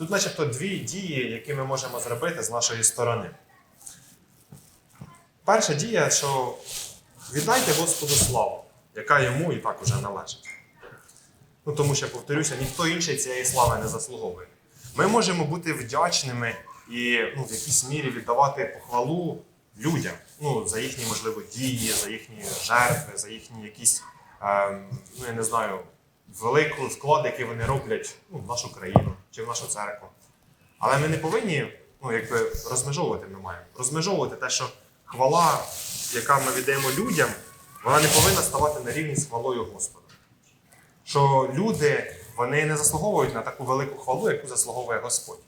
Тут, начебто, дві дії, які ми можемо зробити з нашої сторони. Перша дія, що віддайте Господу славу, яка йому і так уже належить. Ну, тому що, повторюся, ніхто інший цієї слави не заслуговує. Ми можемо бути вдячними і ну, в якійсь мірі віддавати похвалу людям ну, за їхні, можливо, дії, за їхні жертви, за їхні якісь, ем, ну я не знаю, великий вклад, який вони роблять ну, в нашу країну чи в нашу церкву. Але ми не повинні ну, якби, розмежовувати ми маємо. Розмежовувати те, що хвала, яка ми віддаємо людям, вона не повинна ставати на рівні з хвалою Господа. Що люди вони не заслуговують на таку велику хвалу, яку заслуговує Господь.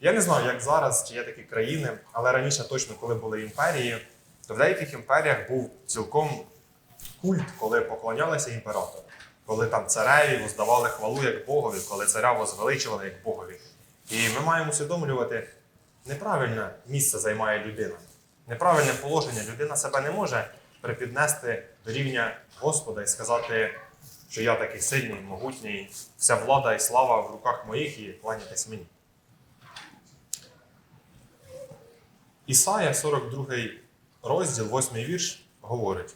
Я не знаю, як зараз, чи є такі країни, але раніше точно, коли були імперії, то в деяких імперіях був цілком культ, коли поклонялися імператору, коли там цареві воздавали хвалу як Богові, коли царя возвеличували як Богові. І ми маємо усвідомлювати, неправильне місце займає людина, неправильне положення. Людина себе не може припіднести до рівня Господа і сказати, що я такий сильний, могутній, вся влада і слава в руках моїх і кланяйтесь мені. Ісая, 42 розділ, 8 вірш, говорить: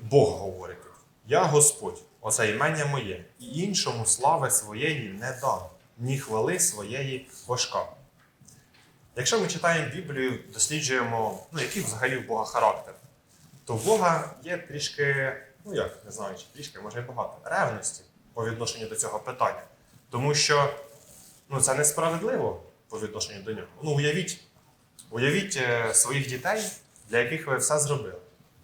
Бог говорить: Я Господь, оце імення моє, і іншому слави своєї не дам, ні хвали своєї божка. Якщо ми читаємо Біблію, досліджуємо, ну, який взагалі в Бога характер, то в Бога є трішки, ну як, не знаю, чи трішки, може і багато, ревності по відношенню до цього питання. Тому що ну, це несправедливо по відношенню до нього. Ну, уявіть, Уявіть е, своїх дітей, для яких ви все зробили,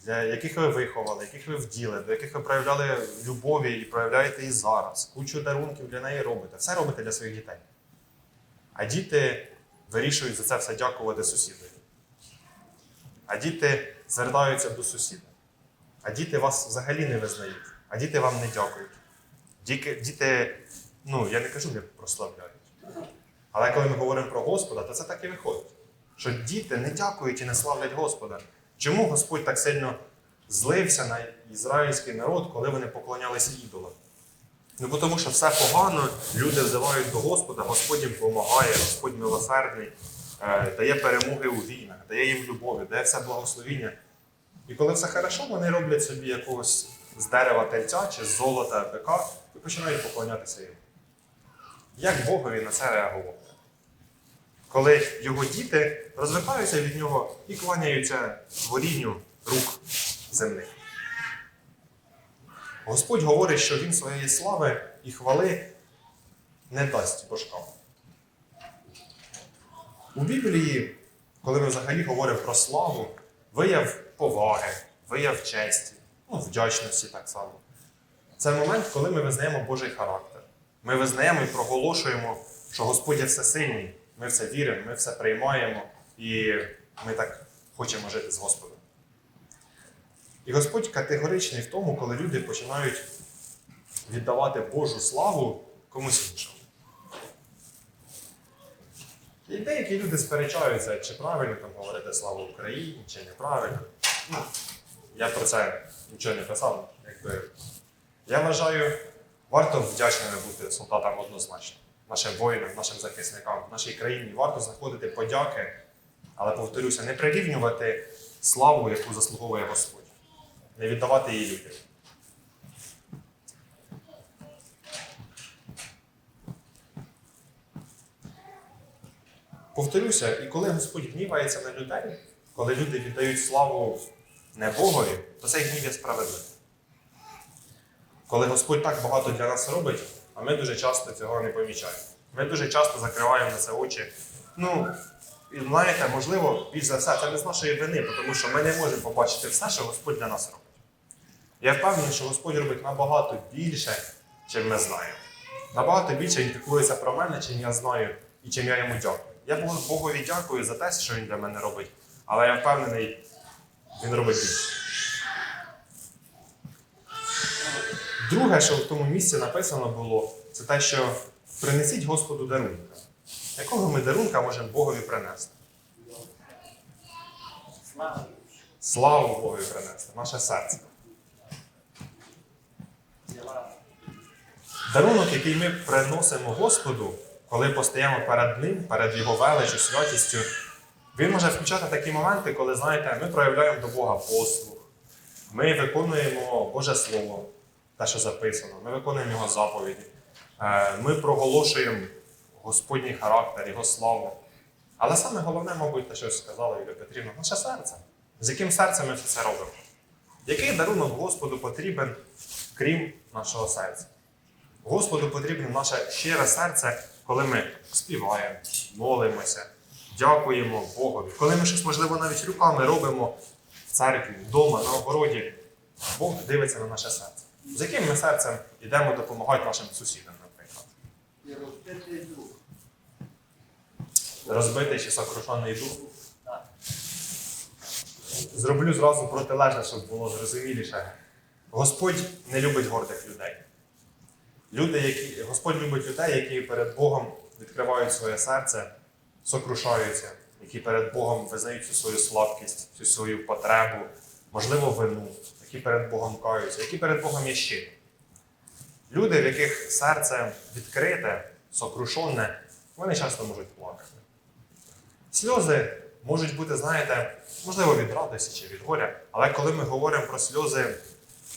для яких ви виховали, яких ви вділи, до яких ви проявляли любові і проявляєте і зараз. Кучу дарунків для неї робите. Все робите для своїх дітей. А діти вирішують за це все дякувати сусідові. А діти звертаються до сусіда. А діти вас взагалі не визнають. А діти вам не дякують. Діти, діти ну, я не кажу, не прославляють. Але коли ми говоримо про Господа, то це так і виходить що діти не дякують і не славлять Господа. Чому Господь так сильно злився на ізраїльський народ, коли вони поклонялися ідолам? Ну, тому що все погано, люди взивають до Господа, Господь їм допомагає, Господь милосердний, е, дає перемоги у війнах, дає їм любові, дає все благословіння. І коли все хорошо, вони роблять собі якогось з дерева тельця чи з золота бика і починають поклонятися йому. Як Богові на це реагувати? Коли його діти розвертаються від нього і кланяються творінню рук земних. Господь говорить, що Він своєї слави і хвали не дасть божкам. У Біблії, коли ми взагалі говоримо про славу, вияв поваги, вияв честі, ну, вдячності так само. Це момент, коли ми визнаємо Божий характер. Ми визнаємо і проголошуємо, що Господь є всесильний. Ми в це віримо, ми все приймаємо і ми так хочемо жити з Господом. І Господь категоричний в тому, коли люди починають віддавати Божу славу комусь іншому. І деякі люди сперечаються, чи правильно там говорити славу Україні, чи неправильно. Ну, я про це нічого не писав. Якби. Я вважаю, варто вдячними бути солдатам однозначно нашим воїнам, нашим захисникам, нашій країні варто знаходити подяки, але повторюся, не прирівнювати славу, яку заслуговує Господь, не віддавати її людям. Повторюся, і коли Господь гнівається на людей, коли люди віддають славу не Богові, то цей гнів є справедливий. Коли Господь так багато для нас робить, а ми дуже часто цього не помічаємо. Ми дуже часто закриваємо на це очі. Ну, і знаєте, можливо, більш за все, це не з нашої вини, тому що ми не можемо побачити все, що Господь для нас робить. Я впевнений, що Господь робить набагато більше, чим ми знаємо. Набагато більше Він піклується про мене, чим я знаю і чим я йому дякую. Я Богові дякую за те, що він для мене робить, але я впевнений, він робить більше. Друге, що в тому місці написано було, це те, що принесіть Господу дарунка. Якого ми дарунка можемо Богові принести? Славу Богові принести, наше серце. Дарунок, який ми приносимо Господу, коли постаємо перед ним, перед його величю, святістю, він може включати такі моменти, коли, знаєте, ми проявляємо до Бога послух, ми виконуємо Боже Слово, те, що записано, ми виконуємо Його заповіді, Е, ми проголошуємо Господній характер, Його славу. Але саме головне, мабуть, те, що сказала Юлія Петрівна, наше серце. З яким серцем ми це робимо? Який дарунок Господу потрібен, крім нашого серця? Господу потрібне наше щире серце, коли ми співаємо, молимося, дякуємо Богові. Коли ми щось, можливо, навіть руками робимо в церкві, вдома, на огороді, Бог дивиться на наше серце. З яким ми серцем йдемо допомагати нашим сусідам, наприклад. розбитий дух. Розбитий чи сокрушений дух. Зроблю зразу протилежне, щоб було зрозуміліше. Господь не любить гордих людей. Люди, які, Господь любить людей, які перед Богом відкривають своє серце, сокрушаються, які перед Богом визнають всю свою слабкість, всю свою потребу, можливо, вину, які перед Богом каються, які перед Богом є щирі. Люди, в яких серце відкрите, сокрушене, вони часто можуть плакати. Сльози можуть бути, знаєте, можливо, від радості чи від горя, але коли ми говоримо про сльози,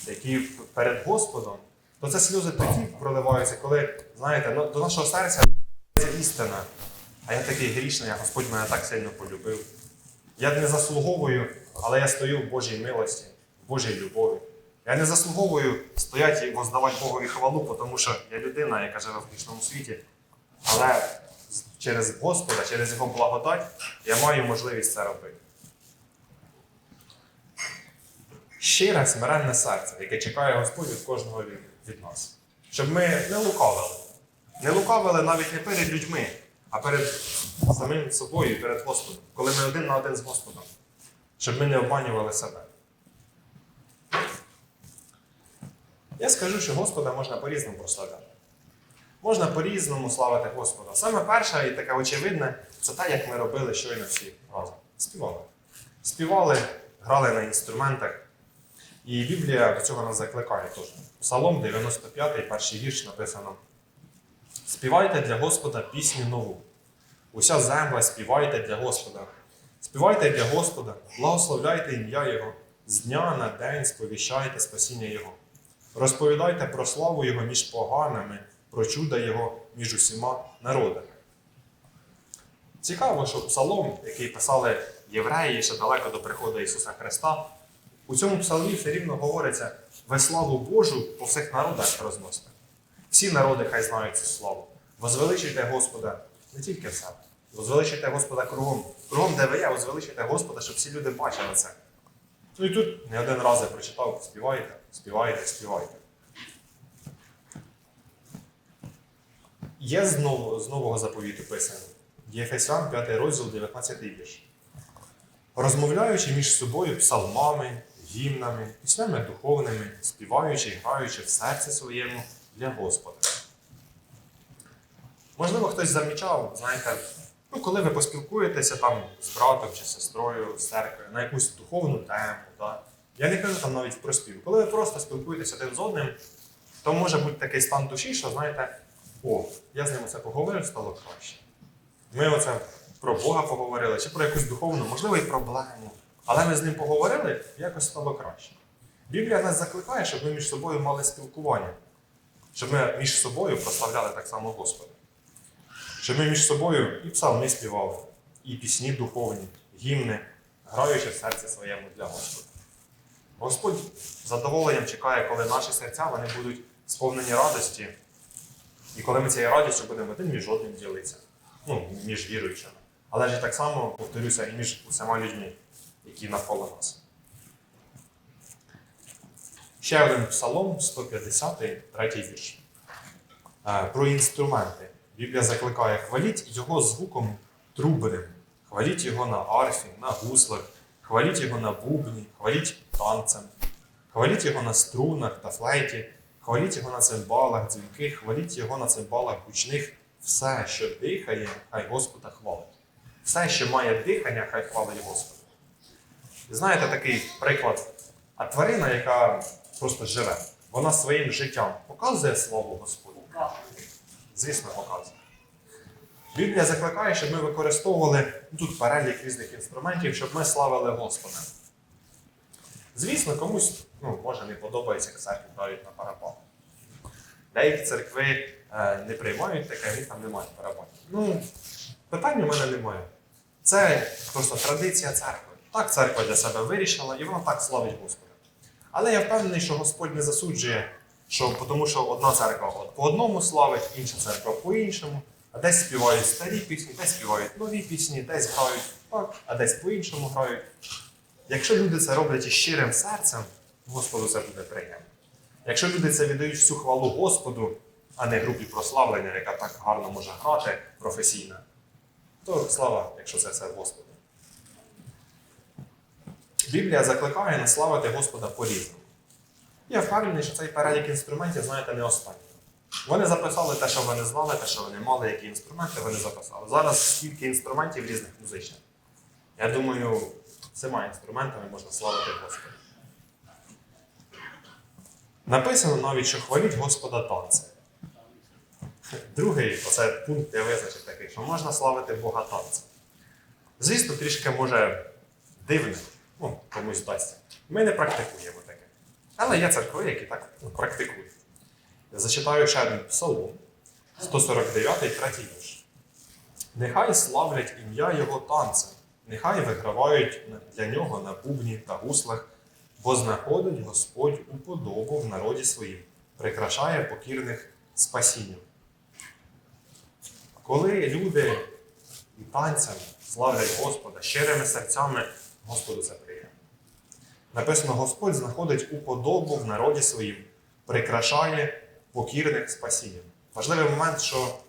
які перед Господом, то це сльози тоді проливаються, коли, знаєте, ну, до нашого серця це істина. А я такий грішний, а Господь мене так сильно полюбив. Я не заслуговую, але я стою в Божій милості, Божій любові. Я не заслуговую стояти і воздавати Богові хвалу, тому що я людина, яка живе в грішному світі. Але через Господа, через Його благодать я маю можливість це робити. Щире смиренне серце, яке чекає Господь від кожного від, нас. Щоб ми не лукавили. Не лукавили навіть не перед людьми, а перед самим собою і перед Господом, коли ми один на один з Господом. Щоб ми не обманювали себе. Я скажу, що Господа можна по-різному прославляти. Можна по-різному славити Господа. Саме перше і таке очевидне це те, як ми робили щойно всі разом. Співали. Співали, грали на інструментах. І Біблія до цього нас закликає теж. Псалом 95, перший вірш написано: Співайте для Господа пісню нову. Уся земля співайте для Господа. Співайте для Господа, благословляйте ім'я Його, з дня на день сповіщайте спасіння Його. Розповідайте про славу Його між поганими, про чуда Його між усіма народами. Цікаво, що псалом, який писали євреї ще далеко до приходу Ісуса Христа, у цьому псалмі все рівно говориться: ви славу Божу по всіх народах розносите. Всі народи хай знають цю славу. Возвеличуйте Господа не тільки в себе. Возвеличуйте Господа кругом. Кругом, де ви є, возвеличуйте Господа, щоб всі люди бачили це. Ну і тут не один раз я прочитав, співайте, співайте, співайте. Є з, нового, з нового заповіту писано. Єфесян, 5 розділ, 19 вірш. Розмовляючи між собою псалмами, гімнами, піснями духовними, співаючи і граючи в серці своєму для Господа. Можливо, хтось замічав, знаєте, ну, коли ви поспілкуєтеся там з братом чи сестрою з церкви на якусь духовну тему. Да? Я не кажу там навіть про спів. Коли ви просто спілкуєтеся один з одним, то може бути такий стан душі, що знаєте, о, я з ним оце поговорив, стало краще. Ми оце про Бога поговорили, чи про якусь духовну, можливо, і проблему. Але ми з ним поговорили, якось стало краще. Біблія нас закликає, щоб ми між собою мали спілкування, щоб ми між собою прославляли так само Господа. Щоб ми між собою і псалми співали, і пісні духовні, гімни, граючи в серці своєму для Господа. Господь задоволенням чекає, коли наші серця вони будуть сповнені радості, і коли ми цією радістю будемо один між одним ділитися, ну, між віруючими. Але ж і так само, повторюся, і між усіма людьми, які навколо нас. Ще один псалом, 150, третій вірш. Е, Про інструменти. Біблія закликає: хваліть його звуком трубним, хваліть його на арфі, на гуслах, хваліть його на бубні, хваліть танцем, хваліть його на струнах та флейті, хваліть його на цимбалах дзвінких, хваліть його на цимбалах гучних, все, що дихає, хай Господа хвалить. Все, що має дихання, хай хвалить Господа. Знаєте такий приклад, а тварина, яка просто живе, вона своїм життям показує славу Господу. Звісно, показує. Біблія закликає, щоб ми використовували тут перелік різних інструментів, щоб ми славили Господа. Звісно, комусь ну, може не подобається, як церкві грають на барабанах. Деякі церкви е, не приймають таке, в них там немає барабанів. Ну, питань у мене немає. Це просто традиція церкви. Так церква для себе вирішила, і вона так славить Господа. Але я впевнений, що Господь не засуджує, що, тому що одна церква по одному славить, інша церква по-іншому, а десь співають старі пісні, десь співають нові пісні, десь грають так, а десь по-іншому грають. Якщо люди це роблять із щирим серцем, Господу це буде приємно. Якщо люди це віддають всю хвалу Господу, а не групі прославлення, яка так гарно може грати професійно, то слава, якщо це все Господу. Біблія закликає нас славити Господа по-різному. Я впевнений, що цей перелік інструментів, знаєте, не останній. Вони записали те, що вони знали, те, що вони мали, які інструменти вони записали. Зараз скільки інструментів різних музичних. Я думаю, всіма інструментами можна славити Господа. Написано навіть, що хваліть Господа танцем. Другий оце пункт я визначив такий, що можна славити Бога танцем. Звісно, трішки може дивно, ну, комусь здасться. Ми не практикуємо таке. Але є церкви, які так ну, практикують. Зачитаю ще один псалом, 149, третій вірш. Нехай славлять ім'я Його танцем, нехай вигравають для нього на бубні та гуслах, бо знаходить Господь уподобу в народі своїм, прикрашає покірних спасінням. Коли люди і танцем славлять Господа щирими серцями, Господу це приємно. Написано, Господь знаходить уподобу в народі своїм, прикрашає покірних спасінням. Важливий момент, що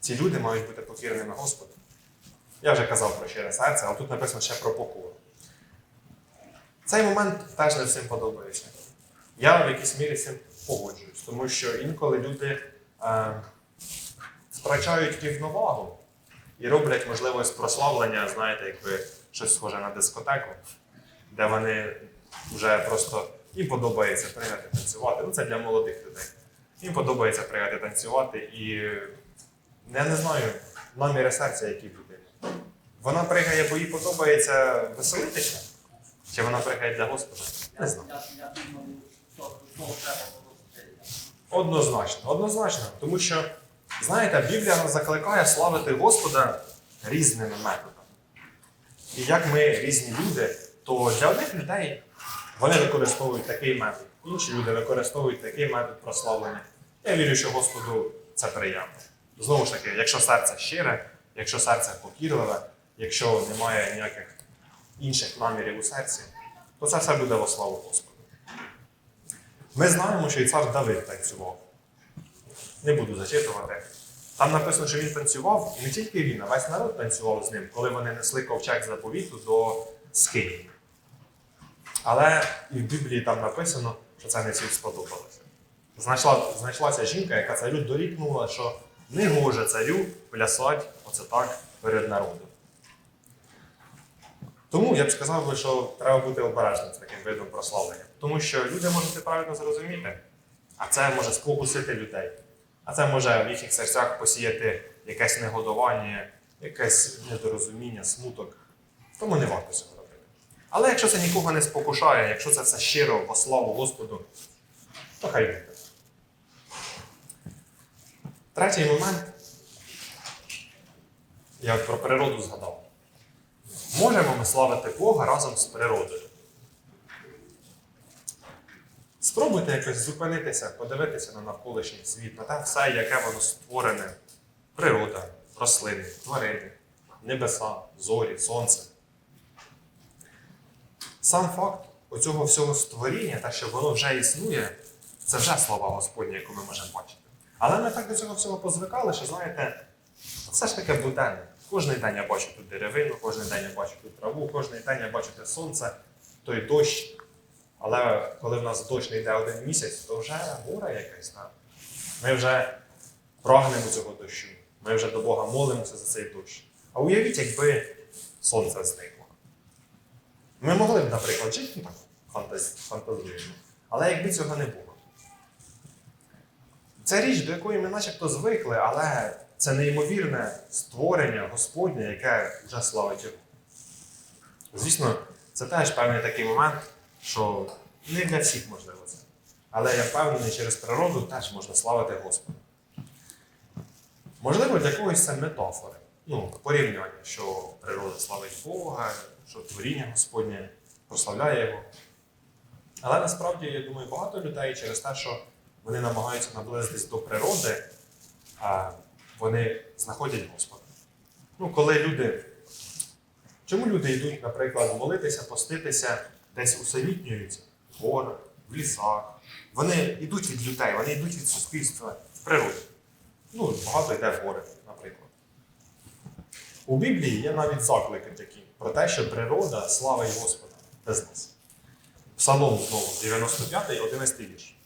ці люди мають бути покірними Господу. Я вже казав про щире серце, а тут написано ще про покору. Цей момент теж не всім подобається. Я в якійсь мірі з цим погоджуюсь, тому що інколи люди е, втрачають рівновагу і роблять, можливо, з прославлення, знаєте, якби щось схоже на дискотеку, де вони вже просто їм подобається пригати танцювати. Ну, це для молодих людей. Їм подобається пригати танцювати і я не знаю наміри серця, які люди. Вона пригає, бо їй подобається веселитися, чи вона пригає для Господа? Не знаю. Однозначно, однозначно. Тому що, знаєте, Біблія нас закликає славити Господа різними методами. І як ми різні люди, то для одних людей вони використовують такий метод, інші люди використовують такий метод прославлення. Я вірю, що Господу це приємно. Знову ж таки, якщо серце щире, якщо серце покірливе, якщо немає ніяких інших намірів у серці, то це все буде во славу Господу. Ми знаємо, що і цар Давид танцював. Не буду зачитувати. Там написано, що він танцював, і не тільки він, а весь народ танцював з ним, коли вони несли ковчег заповіту до Скинії. Але і в Біблії там написано, що це не всім сподобалося. Знайшла, знайшлася жінка, яка царю дорікнула, що не гоже царю плясати оце так перед народом. Тому я б сказав би, що треба бути обережним з таким видом прославлення. Тому що люди можуть неправильно зрозуміти, а це може спокусити людей. А це може в їхніх серцях посіяти якесь негодування, якесь недорозуміння, смуток. Тому не варто цього. Але якщо це нікого не спокушає, якщо це все щиро во славу Господу, то хай буде. Третій момент. Я про природу згадав. Можемо ми славити Бога разом з природою. Спробуйте якось зупинитися, подивитися на навколишній світ, на те все, яке воно створене. Природа, рослини, тварини, небеса, зорі, сонце. Сам факт оцього всього створіння, те, що воно вже існує, це вже слава Господня, яку ми можемо бачити. Але ми так до цього всього позвикали, що знаєте, все ж таке буденне. Кожний день я бачу тут деревину, кожен день я бачу тут траву, кожен день я бачу те сонце, той дощ. Але коли в нас дощ не йде один місяць, то вже горе якесь. Да? Ми вже прагнемо цього дощу. Ми вже до Бога молимося за цей дощ. А уявіть, якби сонце зникло. Ми могли б, наприклад, жити фантазуємо. Але якби цього не було. Це річ, до якої ми начебто звикли, але це неймовірне створення Господнє, яке вже славить Його. Звісно, це теж певний такий момент, що не для всіх можливо це. Але я впевнений, через природу теж можна славити Господа. Можливо, для когось це метафори. Ну, порівняння, що природа славить Бога, що творіння Господнє прославляє Його. Але насправді, я думаю, багато людей через те, що вони намагаються наблизитись до природи, вони знаходять Господа. Ну, коли люди. Чому люди йдуть, наприклад, молитися, поститися, десь усамітнюються в горах, в лісах. Вони йдуть від людей, вони йдуть від суспільства в природу. Ну, багато йде в гори, наприклад. У Біблії є навіть заклики такі про те, що природа славить Господа без нас. Псалом знову, 95, 11 вірш.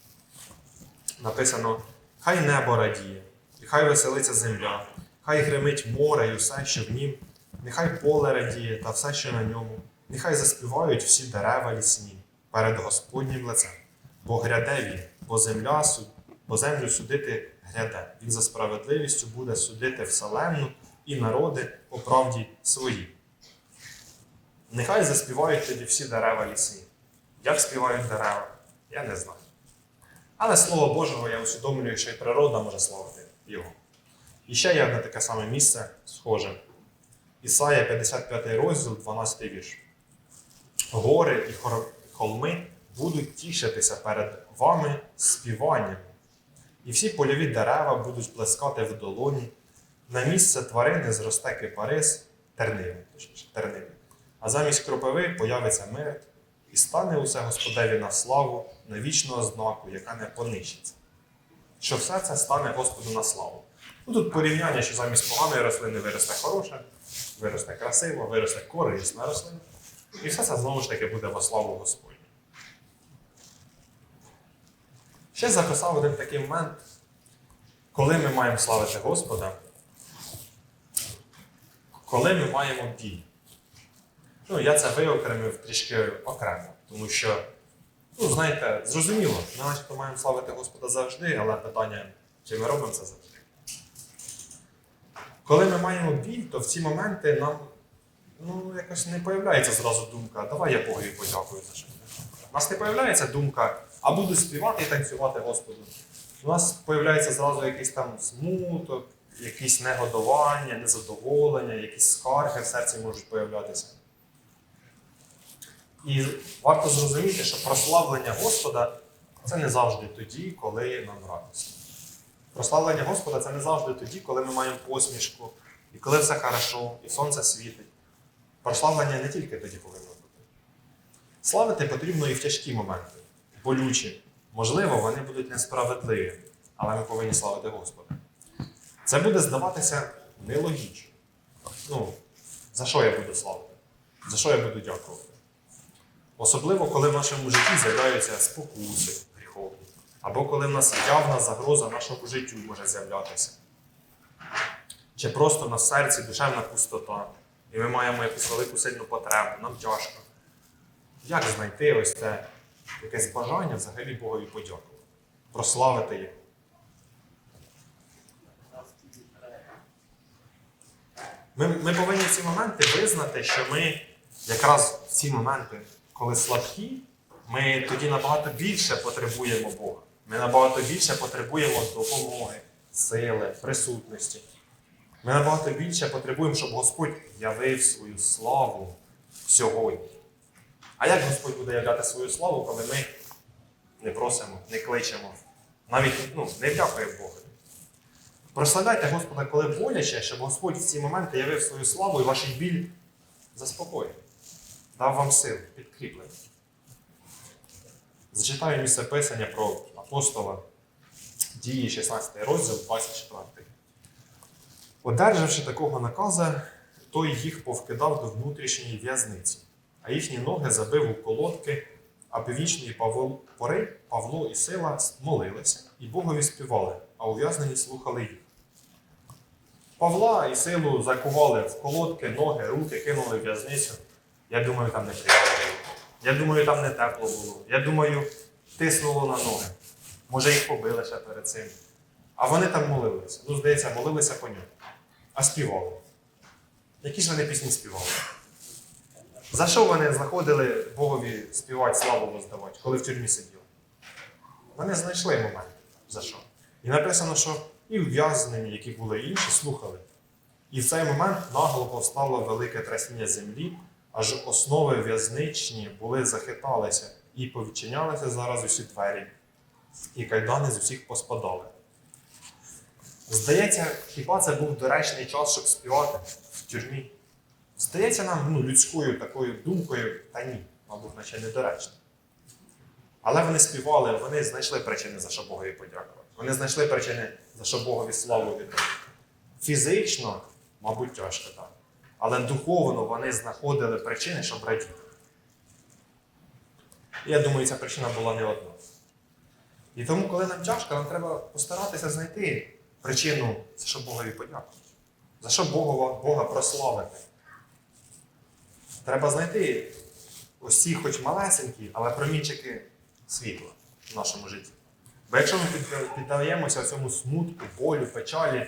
Написано: Хай небо радіє, і хай веселиться земля, хай гримить море і все, що в нім, нехай поле радіє та все, що на ньому, нехай заспівають всі дерева лісні перед Господнім лицем. Бо гряде він, бо земля суд, бо землю судити гряде. Він за справедливістю буде судити вселенну і народи по правді своїй. Нехай заспівають тоді всі дерева лісні. Як співають дерева, я не знаю. Але слово Божого я усвідомлюю, що і природа може славити його. І ще є одне таке саме місце, схоже. Ісая 55 розділ, 12 вірш. Гори і холми будуть тішитися перед вами співанням, і всі польові дерева будуть плескати в долоні. На місце тварини зросте кипарис, терниви, точніше, терниви. А замість кропиви появиться мир, і стане усе Господеві на славу, на вічну ознаку, яка не понищиться. Що все це стане Господу на славу. Ну, тут порівняння, що замість поганої рослини виросте хороша, виросте красиво, виросте корисна рослина. І все це знову ж таки буде во славу Господню. Ще записав один такий момент, коли ми маємо славити Господа, коли ми маємо біль. Ну, я це виокремив трішки окремо, тому що, ну, знаєте, зрозуміло, ми начебто маємо славити Господа завжди, але питання, чи ми робимо це завжди. Коли ми маємо біль, то в ці моменти нам ну, якось не появляється зразу думка, давай я Богові подякую за життя. У нас не появляється думка, а буду співати і танцювати Господу. У нас появляється зразу якийсь там смуток, якісь негодування, незадоволення, якісь скарги в серці можуть появлятися. І варто зрозуміти, що прославлення Господа це не завжди тоді, коли нам радісно. Прославлення Господа це не завжди тоді, коли ми маємо посмішку, і коли все хорошо, і сонце світить. Прославлення не тільки тоді повинно бути. Славити потрібно і в тяжкі моменти, болючі. Можливо, вони будуть несправедливі, але ми повинні славити Господа. Це буде здаватися нелогічно. Ну, за що я буду славити? За що я буду дякувати? Особливо, коли в нашому житті з'являються спокуси гріховні, або коли в нас явна загроза нашому життю може з'являтися. Чи просто на серці душевна пустота, і ми маємо якусь велику сильну потребу, нам тяжко. Як знайти ось це якесь бажання взагалі Богові подякувати, прославити Його? Ми, ми повинні в ці моменти визнати, що ми якраз в ці моменти, коли слабкі, ми тоді набагато більше потребуємо Бога. Ми набагато більше потребуємо допомоги, сили, присутності. Ми набагато більше потребуємо, щоб Господь явив свою славу сьогодні. А як Господь буде являти свою славу, коли ми не просимо, не кличемо, навіть ну, не дякуємо Богу? Прославляйте Господа, коли боляче, щоб Господь в ці моменти явив свою славу і ваш біль заспокоїв, дав вам сил, підкріплення. Зачитаю місце писання про апостола дії 16 розділ, 24. Одержавши такого наказа, той їх повкидав до внутрішньої в'язниці, а їхні ноги забив у колодки, а північної Павло, пори Павло і Сила молилися і Богові співали, а ув'язнені слухали їх. Павла і силу закували в колодки, ноги, руки, кинули в в'язницю. Я думаю, там не приємно було. Я думаю, там не тепло було. Я думаю, тиснуло на ноги. Може, їх побили ще перед цим. А вони там молилися. Ну, здається, молилися по ньому. А співали. Які ж вони пісні співали? За що вони знаходили Богові співати славу воздавати, коли в тюрмі сиділи? Вони знайшли момент. За що? І написано, що і ув'язнені, які були інші, слухали. І в цей момент нагло повстало велике трясіння землі, аж основи в'язничні були захиталися, і повідчинялися зараз усі двері, і кайдани з усіх поспадали. Здається, хіба це був доречний час, щоб співати в тюрмі? Здається нам ну, людською такою думкою, та ні, мабуть, наче недоречно. Але вони співали, вони знайшли причини, за що Богові подякувати. Вони знайшли причини, за що Богові славу віддати. Фізично, мабуть, тяжко так. Але духовно вони знаходили причини, щоб радіти. Я думаю, ця причина була не одна. І тому, коли нам тяжко, нам треба постаратися знайти причину, за що Богові подякувати. За що Бога, Бога прославити. Треба знайти ці, хоч малесенькі, але промінчики світла в нашому житті. Бо якщо ми піддаємося цьому смутку, болю, печалі,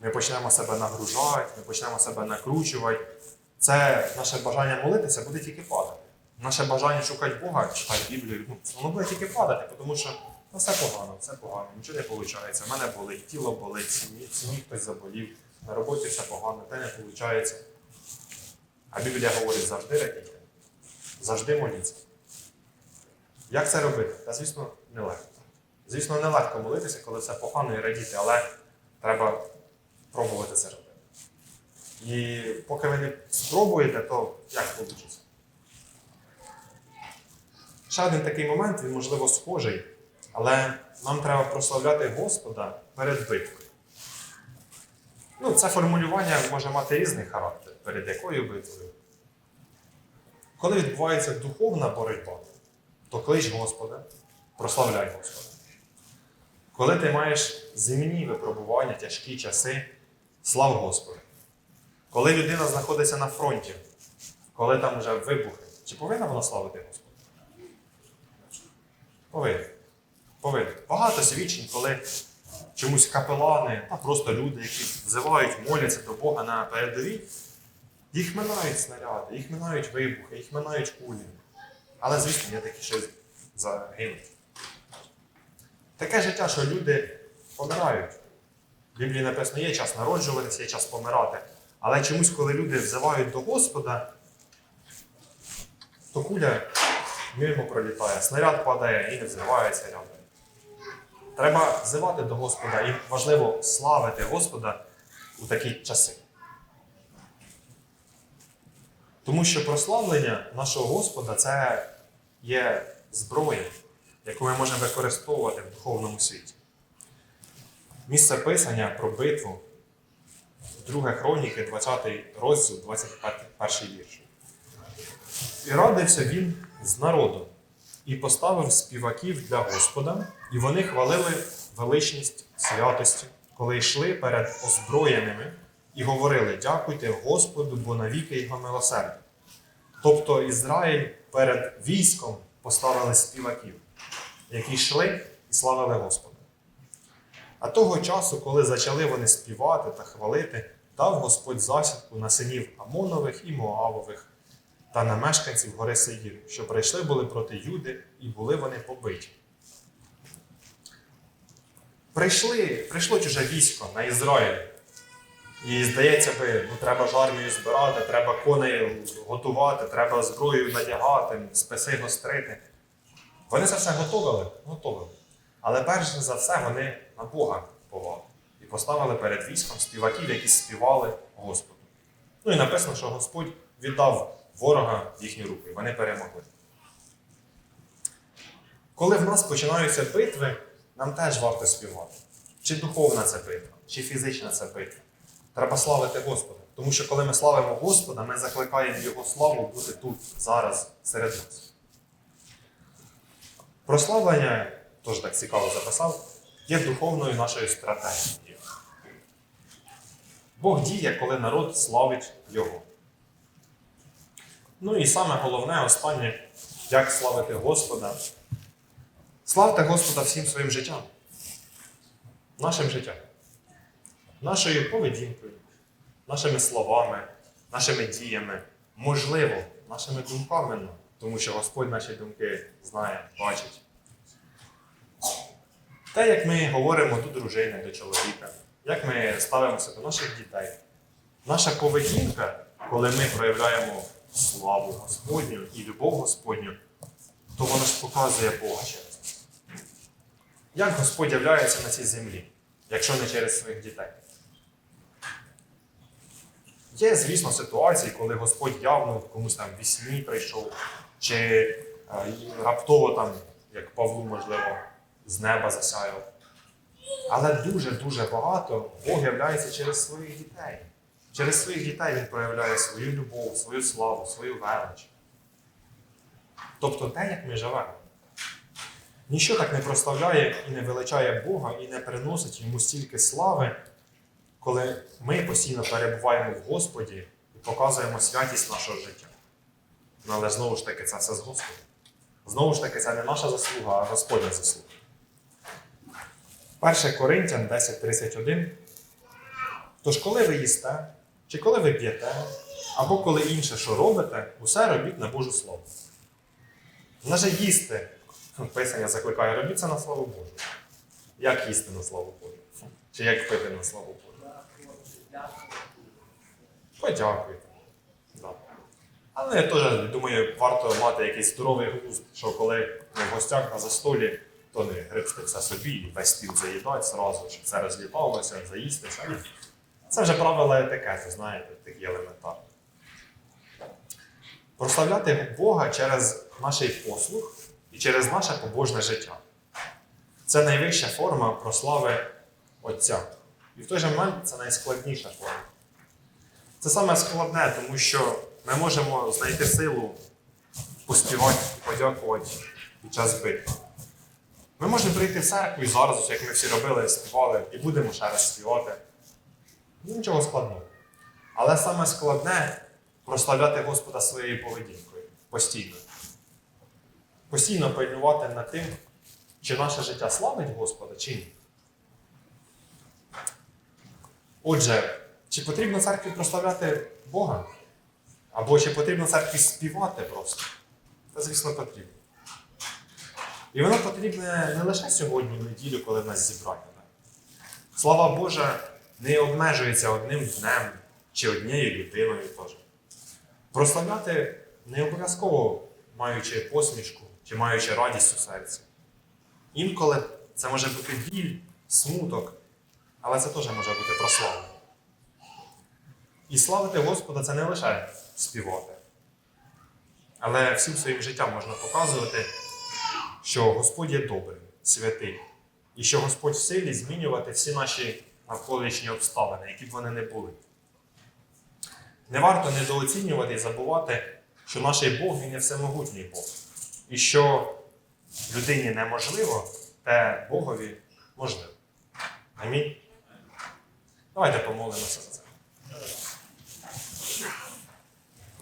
ми почнемо себе нагружати, ми почнемо себе накручувати. Це наше бажання молитися буде тільки падати. Наше бажання шукати Бога, читати Біблію, ну, воно буде тільки падати, тому що ну, все погано, все погано, нічого не виходить. У мене болить, тіло болить, сім'ї хтось заболів, на роботі все погано, те не виходить. А Біблія говорить завжди радійте, завжди моліться. Як це робити? Та, звісно, нелегко. Звісно, нелегко молитися, коли все погано і радіти, але треба пробувати це робити. І поки ви не спробуєте, то як вийде? Ще один такий момент, він можливо схожий, але нам треба прославляти Господа перед битвою. Ну, це формулювання може мати різний характер, перед якою битвою. Коли відбувається духовна боротьба, то клич Господа, прославляй Господа. Коли ти маєш земні випробування, тяжкі часи, слав Господа. Коли людина знаходиться на фронті, коли там вже вибухи, чи повинна вона славити Господа? Повинна. Повинна. Багато свідчень, коли чомусь капелани, та просто люди, які взивають, моляться до Бога на передовій, їх минають снаряди, їх минають вибухи, їх минають кулі. Але, звісно, є такі, що загинуть. Таке життя, що люди помирають. В Біблії написано, є час народжуватися, є час помирати. Але чомусь, коли люди взивають до Господа, то куля мимо пролітає, снаряд падає і не взривається рядом. Треба взивати до Господа і важливо славити Господа у такі часи. Тому що прославлення нашого Господа це є зброя, яку ми можемо використовувати в духовному світі. Місце писання про битву, 2 хроніки, 20 розділ, 21 вірш. І радився він з народом, і поставив співаків для Господа, і вони хвалили величність святості, коли йшли перед озброєними і говорили: Дякуйте Господу, бо навіки його милосердя. Тобто Ізраїль перед військом поставили співаків, які йшли і славили Господа. А того часу, коли почали вони співати та хвалити, дав Господь засідку на синів Амонових і Моавових та на мешканців гори Сеїр, що прийшли були проти Юди, і були вони побиті. Прийшли, прийшло чуже військо на Ізраїль. І здається би, ну треба ж армію збирати, треба коней готувати, треба зброю надягати, списи гострити. Вони це все готовили? Готовили. Але перш за все вони на Бога повали і поставили перед військом співаків, які співали Господу. Ну і написано, що Господь віддав ворога в їхні руки, і вони перемогли. Коли в нас починаються битви, нам теж варто співати. Чи духовна це битва, чи фізична це битва. Треба славити Господа. Тому що коли ми славимо Господа, ми закликаємо Його славу бути тут, зараз, серед нас. Прославлення, теж так цікаво записав, є духовною нашою стратегією. Бог діє, коли народ славить Його. Ну і саме головне, останнє, як славити Господа. Славте Господа всім своїм життям. нашим життям, нашою поведінкою, нашими словами, нашими діями, можливо, нашими думками, ну, тому що Господь наші думки знає, бачить. Те, як ми говоримо до дружини, до чоловіка, як ми ставимося до наших дітей, наша поведінка, коли ми проявляємо славу Господню і любов Господню, то вона ж показує Бога через нас. Як Господь являється на цій землі, якщо не через своїх дітей? Є, звісно, ситуації, коли Господь явно комусь там вісні прийшов, чи е, раптово там, як Павлу, можливо, з неба засяяв. Але дуже-дуже багато Бог являється через своїх дітей. Через своїх дітей Він проявляє свою любов, свою славу, свою велич. Тобто те, як ми живемо. Ніщо так не прославляє і не величає Бога, і не приносить йому стільки слави, коли ми постійно перебуваємо в Господі і показуємо святість нашого життя. Ну, але знову ж таки, це все з Господом. Знову ж таки, це не наша заслуга, а Господня заслуга. 1 Коринтян 10.31. Тож, коли ви їсте, чи коли ви п'єте, або коли інше, що робите, усе робіть на Божу славу. Вона же їсти. Писання закликає, робіть це на славу Божу. Як їсти на славу Божу? Чи як пити на славу Божу? Подякуйте. Але я теж думаю, варто мати якийсь здоровий глузд, що коли ми в гостях на застолі, то не гребсти все собі і весь стіл заїдати зразу, щоб все розліталося, заїстися. Це вже правила етикету, знаєте, такі елементарні. Прославляти Бога через наш послух і через наше побожне життя. Це найвища форма прослави Отця. І в той же момент це найскладніша форма. Це саме складне, тому що ми можемо знайти силу поспівати подякувати під час битви. Ми можемо прийти в церкву і зараз, як ми всі робили, співали, і будемо ще раз співати. Нічого складного. Але саме складне прославляти Господа своєю поведінкою постійно. Постійно пильнувати над тим, чи наше життя славить Господа, чи ні. Отже, чи потрібно церкві прославляти Бога? Або чи потрібно церкві співати просто? Це, звісно, потрібно. І воно потрібне не лише сьогодні, в неділю, коли в нас зібрання. Слава Божа не обмежується одним днем чи однією людиною теж. Прославляти не обов'язково маючи посмішку чи маючи радість у серці. Інколи це може бути біль, смуток, але це теж може бути прослава. І славити Господа це не лише співати, але всім своїм життям можна показувати, що Господь є добрий, святий, і що Господь в силі змінювати всі наші навколишні обставини, які б вони не були. Не варто недооцінювати і забувати, що наш Бог він є всемогутній Бог. І що людині неможливо, те Богові можливо. Амінь. Давайте помолимося за це.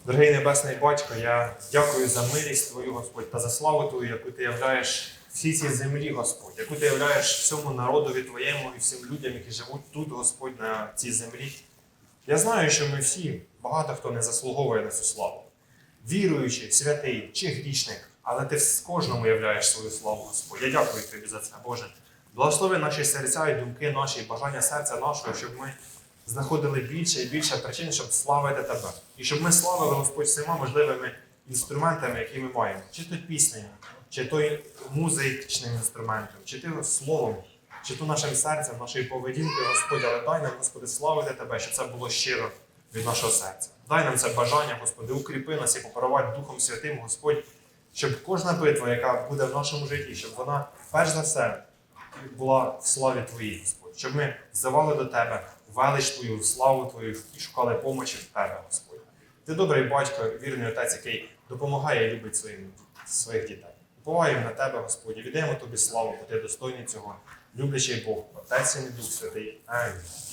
Дорогий Небесний Батько, я дякую за милість Твою, Господь, та за славу Твою, яку ти являєш всій цій землі, Господь, яку ти являєш всьому народові Твоєму і всім людям, які живуть тут, Господь, на цій землі. Я знаю, що ми всі, багато хто не заслуговує на цю славу. Віруючий, святий чи грішник, але ти з кожному являєш свою славу, Господь. Я дякую тобі за це, Боже. Благослови наші серця і думки наші, бажання серця нашого, щоб ми знаходили більше і більше причин, щоб славити тебе. І щоб ми славили Господь всіма можливими інструментами, які ми маємо. Чи то піснею, чи то музичним інструментом, чи то словом, чи то нашим серцем, нашою поведінкою, Господь, але дай нам, Господи, славити Тебе, щоб це було щиро від нашого серця. Дай нам це бажання, Господи, укріпи нас і попарувати Духом Святим, Господь, щоб кожна битва, яка буде в нашому житті, щоб вона перш за все була в славі Твоїй, Господь, щоб ми взивали до Тебе велич Твою, славу Твою і шукали помочі в Тебе, Господь. Ти добрий батько, вірний отець, який допомагає і любить своїм, своїх дітей. Уповаємо на Тебе, Господь, і віддаємо Тобі славу, бо Ти достойний цього, люблячий Бог, Отець і Дух Святий. Амінь.